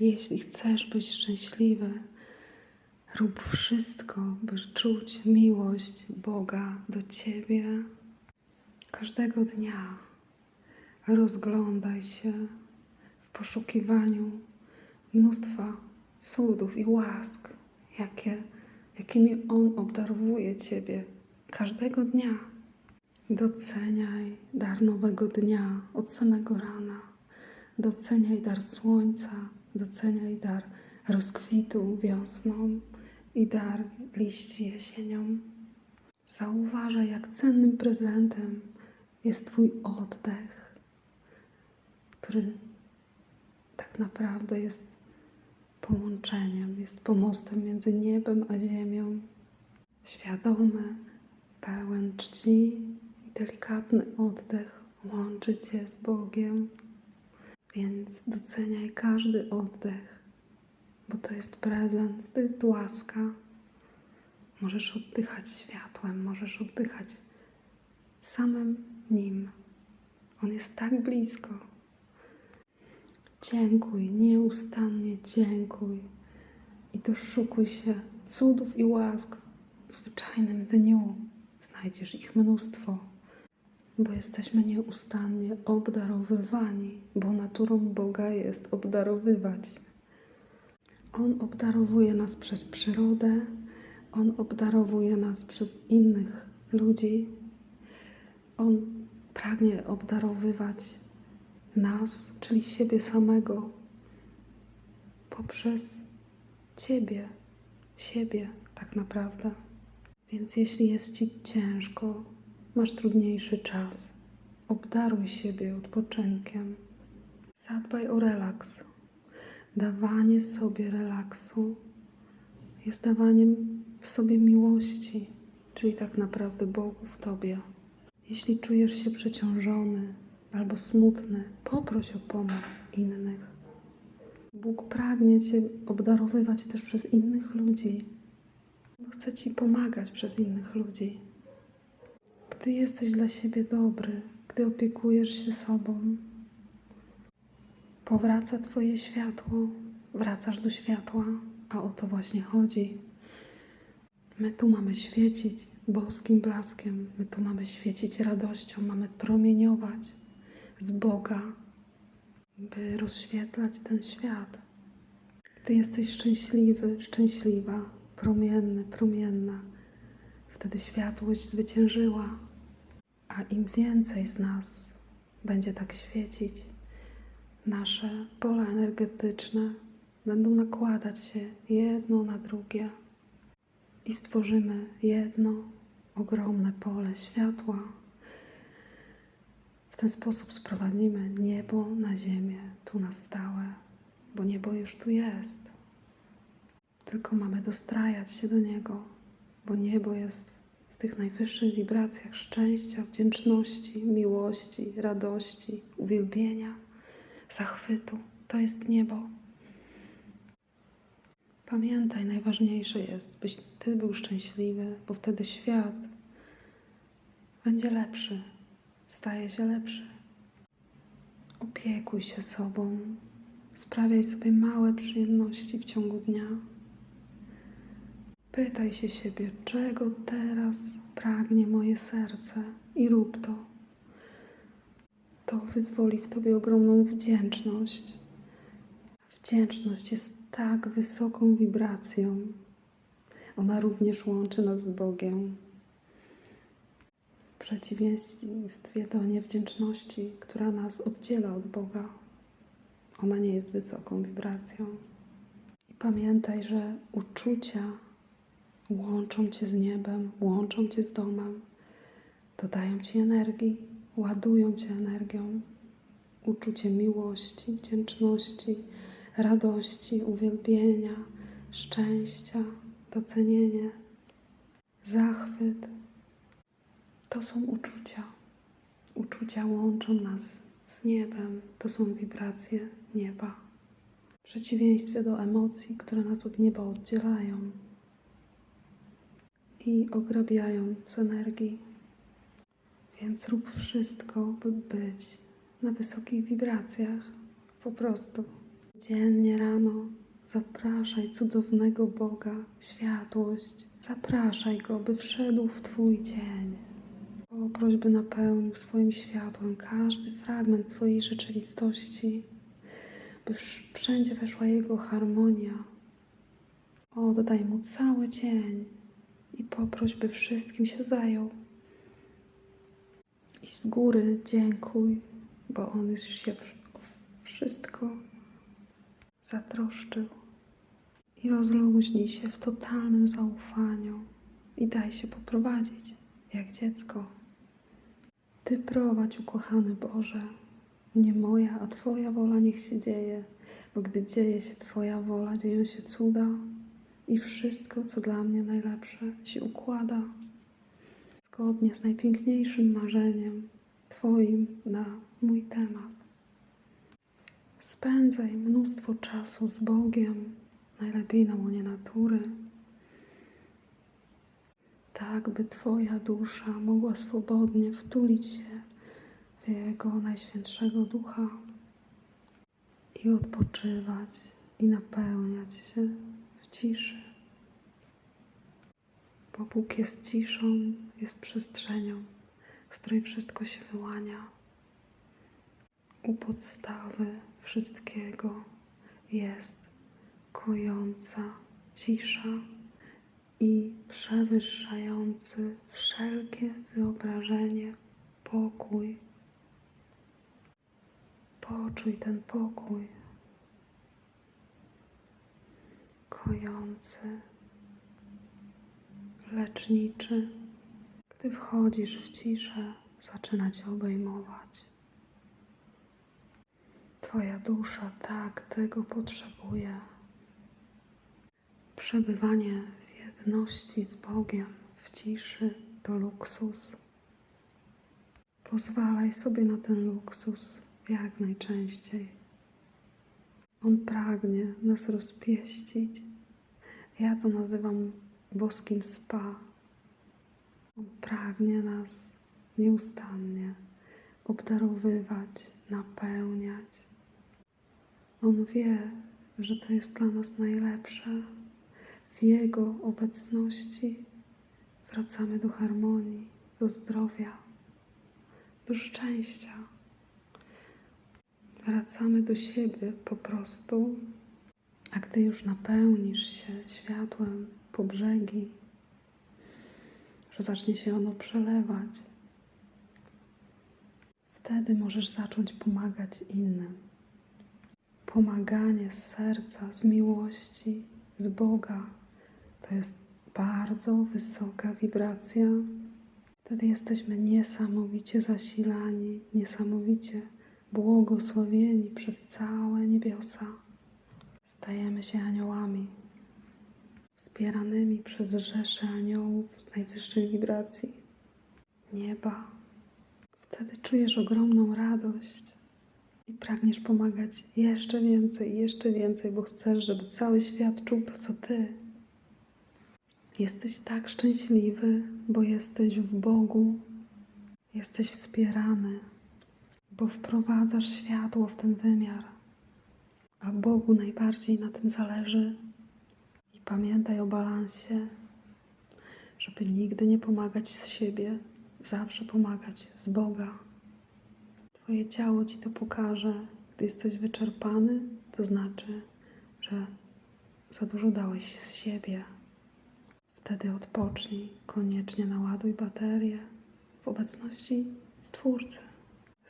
Jeśli chcesz być szczęśliwy, rób wszystko, by czuć miłość Boga do ciebie każdego dnia. Rozglądaj się w poszukiwaniu mnóstwa cudów i łask, jakie, jakimi On obdarowuje ciebie każdego dnia. Doceniaj dar nowego dnia od samego rana. Doceniaj dar słońca, doceniaj dar rozkwitu wiosną i dar liści jesienią. Zauważaj, jak cennym prezentem jest Twój oddech, który tak naprawdę jest połączeniem, jest pomostem między niebem a ziemią. Świadomy, pełen czci i delikatny oddech łączy Cię z Bogiem. Więc doceniaj każdy oddech, bo to jest prezent, to jest łaska. Możesz oddychać światłem, możesz oddychać samym Nim. On jest tak blisko. Dziękuj, nieustannie dziękuj i doszukuj się cudów i łask w zwyczajnym dniu. Znajdziesz ich mnóstwo, bo jesteśmy nieustannie obdarowywani, bo naturą Boga jest obdarowywać. On obdarowuje nas przez przyrodę, On obdarowuje nas przez innych ludzi. On pragnie obdarowywać nas, czyli siebie samego, poprzez Ciebie, siebie tak naprawdę. Więc jeśli jest Ci ciężko, masz trudniejszy czas, obdaruj siebie odpoczynkiem. Zadbaj o relaks. Dawanie sobie relaksu jest dawaniem sobie miłości, czyli tak naprawdę Bogu w Tobie. Jeśli czujesz się przeciążony albo smutny, poproś o pomoc innych. Bóg pragnie Cię obdarowywać też przez innych ludzi. Chce Ci pomagać przez innych ludzi. Gdy jesteś dla siebie dobry, gdy opiekujesz się sobą, powraca Twoje światło, wracasz do światła, a o to właśnie chodzi. My tu mamy świecić boskim blaskiem, my tu mamy świecić radością, mamy promieniować z Boga, by rozświetlać ten świat. Gdy jesteś szczęśliwy, szczęśliwa, promienny, promienna, wtedy światłość zwyciężyła, a im więcej z nas będzie tak świecić, nasze pola energetyczne będą nakładać się jedno na drugie i stworzymy jedno ogromne pole światła. W ten sposób sprowadzimy niebo na ziemię, tu na stałe, bo niebo już tu jest. Tylko mamy dostrajać się do niego, bo niebo jest w tych najwyższych wibracjach szczęścia, wdzięczności, miłości, radości, uwielbienia, zachwytu. To jest niebo. Pamiętaj, najważniejsze jest, byś Ty był szczęśliwy, bo wtedy świat będzie lepszy, staje się lepszy. Opiekuj się sobą, sprawiaj sobie małe przyjemności w ciągu dnia. Pytaj się siebie, czego teraz pragnie moje serce i rób to. To wyzwoli w Tobie ogromną wdzięczność. Wdzięczność jest tak wysoką wibracją. Ona również łączy nas z Bogiem. W przeciwieństwie do niewdzięczności, która nas oddziela od Boga, ona nie jest wysoką wibracją. I pamiętaj, że uczucia łączą cię z niebem, łączą cię z domem, dodają ci energii, ładują cię energią. Uczucie miłości, wdzięczności, radości, uwielbienia, szczęścia, docenienie, zachwyt. To są uczucia. Uczucia łączą nas z niebem. To są wibracje nieba. W przeciwieństwie do emocji, które nas od nieba oddzielają i ograbiają z energii. Więc rób wszystko, by być na wysokich wibracjach. Po prostu. Dziennie rano zapraszaj cudownego Boga, światłość. Zapraszaj Go, by wszedł w Twój dzień. Poproś, by napełnił swoim światłem każdy fragment Twojej rzeczywistości, by wsz- wszędzie weszła Jego harmonia. Oddaj Mu cały dzień i poproś, by wszystkim się zajął. I z góry dziękuj, bo On już się o wszystko zatroszczył. I rozluźnij się w totalnym zaufaniu i daj się poprowadzić, jak dziecko. Ty prowadź, ukochany Boże. Nie moja, a Twoja wola niech się dzieje, bo gdy dzieje się Twoja wola, dzieją się cuda i wszystko, co dla mnie najlepsze, się układa zgodnie z najpiękniejszym marzeniem Twoim na mój temat. Spędzaj mnóstwo czasu z Bogiem, najlepiej na łonie natury, tak by Twoja dusza mogła swobodnie wtulić się w Jego najświętszego ducha i odpoczywać i napełniać się ciszy. Bo Bóg jest ciszą, jest przestrzenią, z której wszystko się wyłania. U podstawy wszystkiego jest kojąca cisza i przewyższający wszelkie wyobrażenie pokój. Poczuj ten pokój kojący, leczniczy. Gdy wchodzisz w ciszę, zaczyna cię obejmować. Twoja dusza tak tego potrzebuje. Przebywanie w jedności z Bogiem w ciszy to luksus. Pozwalaj sobie na ten luksus jak najczęściej. On pragnie nas rozpieścić. Ja to nazywam boskim spa. On pragnie nas nieustannie obdarowywać, napełniać. On wie, że to jest dla nas najlepsze. W Jego obecności wracamy do harmonii, do zdrowia, do szczęścia. Wracamy do siebie po prostu, a gdy już napełnisz się światłem po brzegi, że zacznie się ono przelewać, wtedy możesz zacząć pomagać innym. Pomaganie z serca, z miłości, z Boga to jest bardzo wysoka wibracja. Wtedy jesteśmy niesamowicie zasilani, niesamowicie błogosławieni przez całe niebiosa. Stajemy się aniołami, wspieranymi przez rzesze aniołów z najwyższych wibracji nieba. Wtedy czujesz ogromną radość i pragniesz pomagać jeszcze więcej, jeszcze więcej, bo chcesz, żeby cały świat czuł to, co ty. Jesteś tak szczęśliwy, bo jesteś w Bogu, jesteś wspierany, bo wprowadzasz światło w ten wymiar, a Bogu najbardziej na tym zależy. I pamiętaj o balansie, żeby nigdy nie pomagać z siebie, zawsze pomagać z Boga. Twoje ciało ci to pokaże. Gdy jesteś wyczerpany, to znaczy, że za dużo dałeś z siebie. Wtedy odpocznij, koniecznie naładuj baterię w obecności Stwórcy,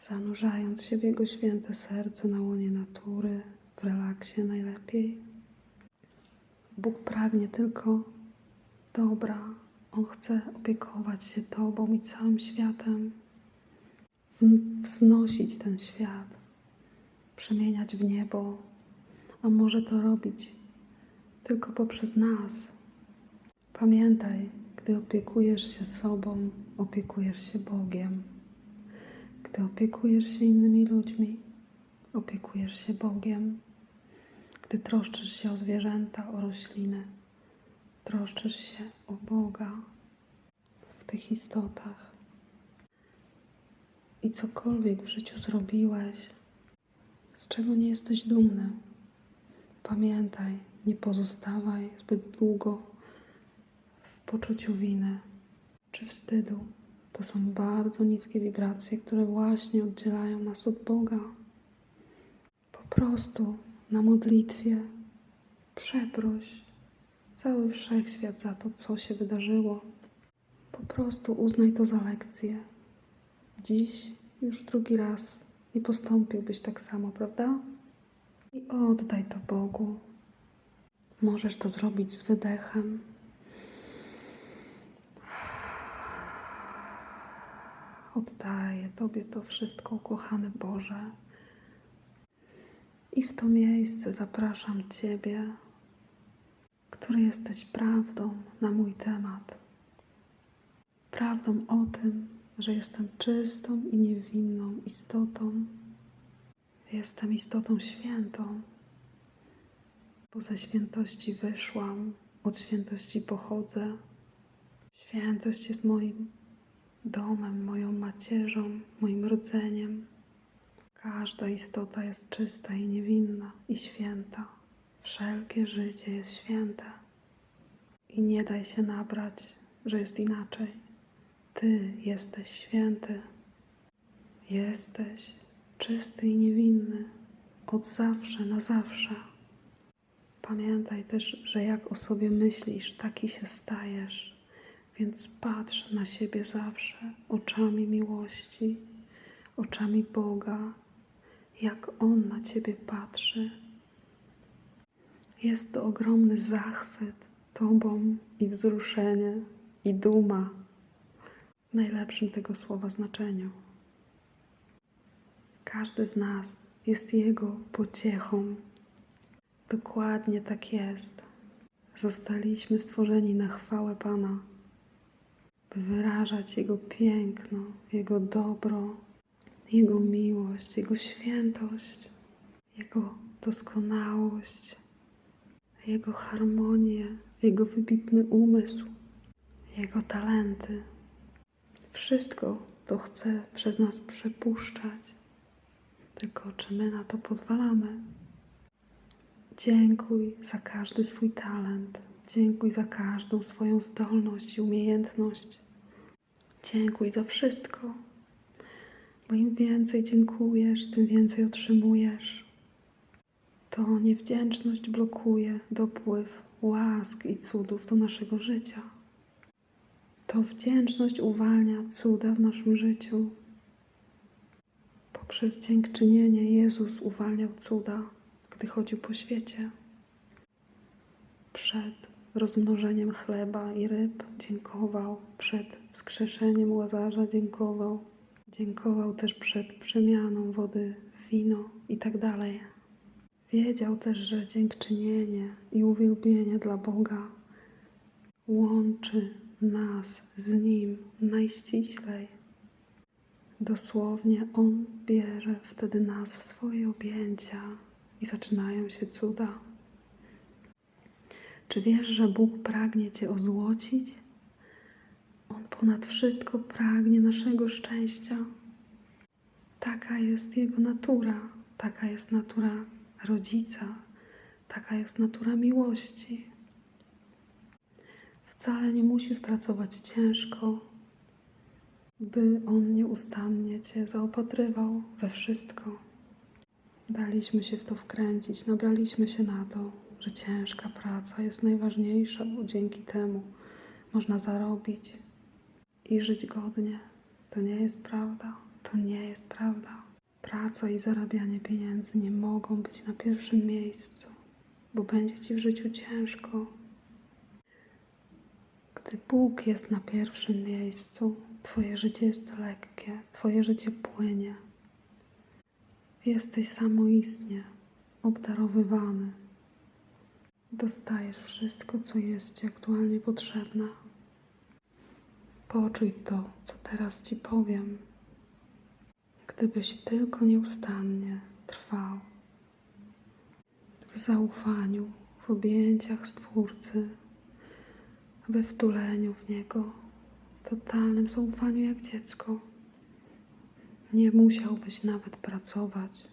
zanurzając się w Jego święte serce na łonie natury, w relaksie najlepiej. Bóg pragnie tylko dobra. On chce opiekować się Tobą i całym światem, wznosić ten świat, przemieniać w niebo, a może to robić tylko poprzez nas. Pamiętaj, gdy opiekujesz się sobą, opiekujesz się Bogiem. Gdy opiekujesz się innymi ludźmi, opiekujesz się Bogiem. Gdy troszczysz się o zwierzęta, o rośliny, troszczysz się o Boga w tych istotach. I cokolwiek w życiu zrobiłeś, z czego nie jesteś dumny, Pamiętaj, nie pozostawaj zbyt długo w poczuciu winy czy wstydu. To są bardzo niskie wibracje, które właśnie oddzielają nas od Boga. Po prostu na modlitwie przeproś cały wszechświat za to, co się wydarzyło. Po prostu uznaj to za lekcję. Dziś już drugi raz nie postąpiłbyś tak samo, prawda? I oddaj to Bogu. Możesz to zrobić z wydechem. Oddaję Tobie to wszystko, ukochany Boże. I w to miejsce zapraszam Ciebie, który jesteś prawdą na mój temat. Prawdą o tym, że jestem czystą i niewinną istotą. Jestem istotą świętą, bo ze świętości wyszłam, od świętości pochodzę. Świętość jest moim domem, moją macierzą, moim rdzeniem. Każda istota jest czysta i niewinna i święta. Wszelkie życie jest święte. I nie daj się nabrać, że jest inaczej. Ty jesteś święty. Jesteś czysty i niewinny od zawsze na zawsze. Pamiętaj też, że jak o sobie myślisz, taki się stajesz. Więc patrz na siebie zawsze oczami miłości, oczami Boga, jak On na ciebie patrzy. Jest to ogromny zachwyt Tobą i wzruszenie i duma w najlepszym tego słowa znaczeniu. Każdy z nas jest Jego pociechą. Dokładnie tak jest. Zostaliśmy stworzeni na chwałę Pana, by wyrażać Jego piękno, Jego dobro, Jego miłość, Jego świętość, Jego doskonałość, Jego harmonię, Jego wybitny umysł, Jego talenty. Wszystko to chce przez nas przepuszczać. Tylko czy my na to pozwalamy? Dziękuj za każdy swój talent. Dziękuj za każdą swoją zdolność i umiejętność. Dziękuj za wszystko, bo im więcej dziękujesz, tym więcej otrzymujesz. To niewdzięczność blokuje dopływ łask i cudów do naszego życia. To wdzięczność uwalnia cuda w naszym życiu. Poprzez dziękczynienie Jezus uwalniał cuda, gdy chodził po świecie. Przed rozmnożeniem chleba i ryb dziękował, przed wskrzeszeniem łazarza dziękował, dziękował też przed przemianą wody w wino i tak dalej. Wiedział też, że dziękczynienie i uwielbienie dla Boga łączy nas z Nim najściślej. Dosłownie On bierze wtedy nas w swoje objęcia i zaczynają się cuda. Czy wiesz, że Bóg pragnie Cię ozłocić? On ponad wszystko pragnie naszego szczęścia. Taka jest Jego natura, taka jest natura rodzica, taka jest natura miłości. Wcale nie musisz pracować ciężko, by On nieustannie Cię zaopatrywał we wszystko. Daliśmy się w to wkręcić, nabraliśmy się na to, że ciężka praca jest najważniejsza, bo dzięki temu można zarobić i żyć godnie. To nie jest prawda. To nie jest prawda. Praca i zarabianie pieniędzy nie mogą być na pierwszym miejscu, bo będzie Ci w życiu ciężko. Gdy Bóg jest na pierwszym miejscu, Twoje życie jest lekkie, Twoje życie płynie. Jesteś samoistnie obdarowywany. Dostajesz wszystko, co jest Ci aktualnie potrzebne. Poczuj to, co teraz Ci powiem. Gdybyś tylko nieustannie trwał w zaufaniu, w objęciach Stwórcy, we wtuleniu w Niego, totalnym zaufaniu jak dziecko. Nie musiałbyś nawet pracować.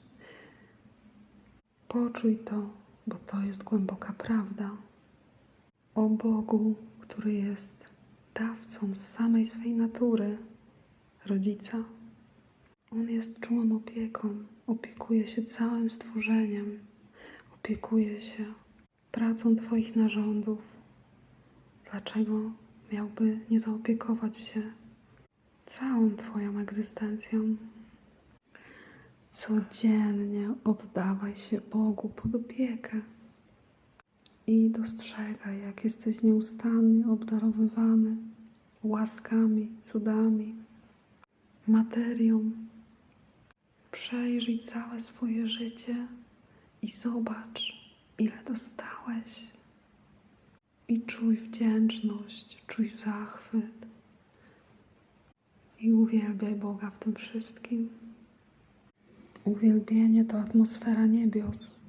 Poczuj to, bo to jest głęboka prawda o Bogu, który jest dawcą z samej swej natury, rodzica. On jest czułą opieką, opiekuje się całym stworzeniem, opiekuje się pracą Twoich narządów. Dlaczego miałby nie zaopiekować się całą Twoją egzystencją? Codziennie oddawaj się Bogu pod opiekę i dostrzegaj, jak jesteś nieustannie obdarowywany łaskami, cudami, materią. Przejrzyj całe swoje życie i zobacz, ile dostałeś. I czuj wdzięczność, czuj zachwyt. I uwielbiaj Boga w tym wszystkim. Uwielbienie to atmosfera niebios,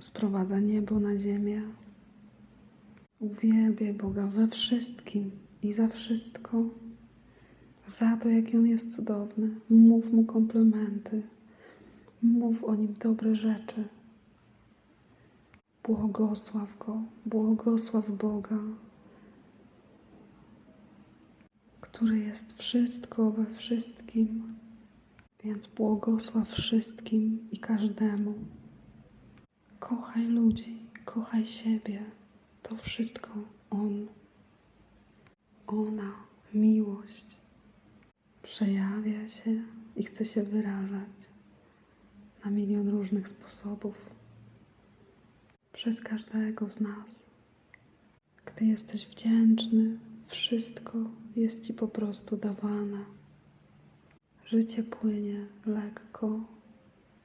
sprowadza niebo na ziemię. Uwielbiaj Boga we wszystkim i za wszystko, za to, jaki On jest cudowny. Mów Mu komplementy, mów o Nim dobre rzeczy. Błogosław Go, błogosław Boga, który jest wszystko we wszystkim. Więc błogosław wszystkim i każdemu. Kochaj ludzi, kochaj siebie. To wszystko On. Ona, miłość, przejawia się i chce się wyrażać na milion różnych sposobów przez każdego z nas. Gdy jesteś wdzięczny, wszystko jest Ci po prostu dawane. Życie płynie lekko,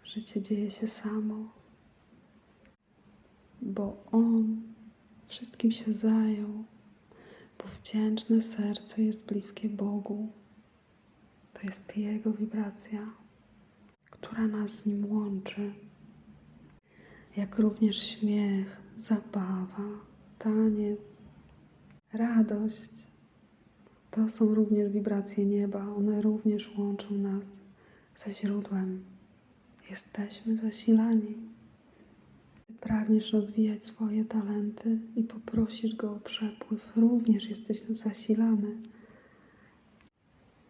życie dzieje się samo, bo On wszystkim się zajął, bo wdzięczne serce jest bliskie Bogu. To jest Jego wibracja, która nas z Nim łączy, jak również śmiech, zabawa, taniec, radość. To są również wibracje nieba, one również łączą nas ze źródłem. Jesteśmy zasilani. Pragniesz rozwijać swoje talenty i poprosisz Go o przepływ, również jesteś zasilany.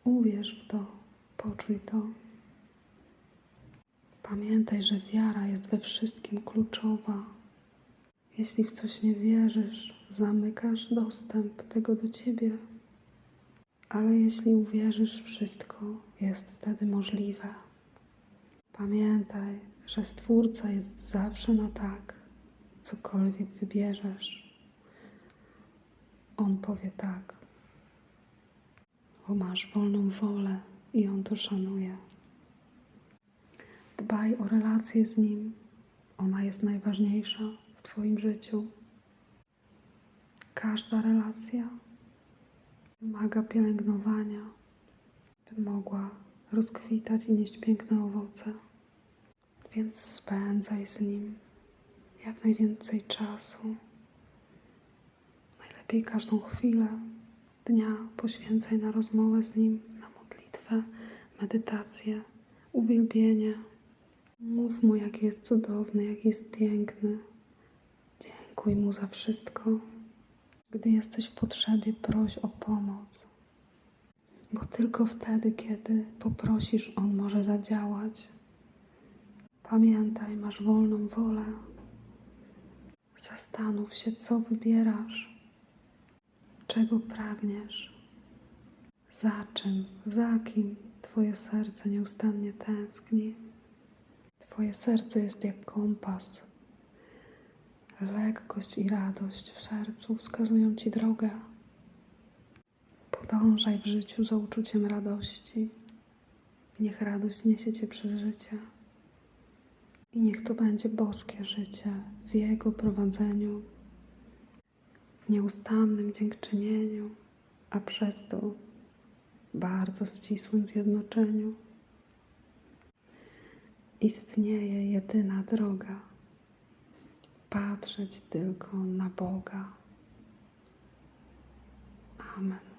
Uwierz w to, poczuj to. Pamiętaj, że wiara jest we wszystkim kluczowa. Jeśli w coś nie wierzysz, zamykasz dostęp tego do ciebie. Ale jeśli uwierzysz, wszystko jest wtedy możliwe. Pamiętaj, że Stwórca jest zawsze na tak, cokolwiek wybierzesz. On powie tak, bo masz wolną wolę i On to szanuje. Dbaj o relację z Nim, ona jest najważniejsza w Twoim życiu. Każda relacja wymaga pielęgnowania, by mogła rozkwitać i nieść piękne owoce. Więc spędzaj z nim jak najwięcej czasu. Najlepiej każdą chwilę dnia poświęcaj na rozmowę z nim, na modlitwę, medytację, uwielbienie. Mów mu, jaki jest cudowny, jaki jest piękny. Dziękuj mu za wszystko. Gdy jesteś w potrzebie, proś o pomoc. Bo tylko wtedy, kiedy poprosisz, On może zadziałać. Pamiętaj, masz wolną wolę. Zastanów się, co wybierasz, czego pragniesz, za czym, za kim Twoje serce nieustannie tęskni. Twoje serce jest jak kompas. Lekkość i radość w sercu wskazują Ci drogę. Podążaj w życiu za uczuciem radości. Niech radość niesie Cię przez życie. I niech to będzie boskie życie w Jego prowadzeniu, w nieustannym dziękczynieniu, a przez to bardzo ścisłym zjednoczeniu. Istnieje jedyna droga patrzeć tylko na Boga. Amen.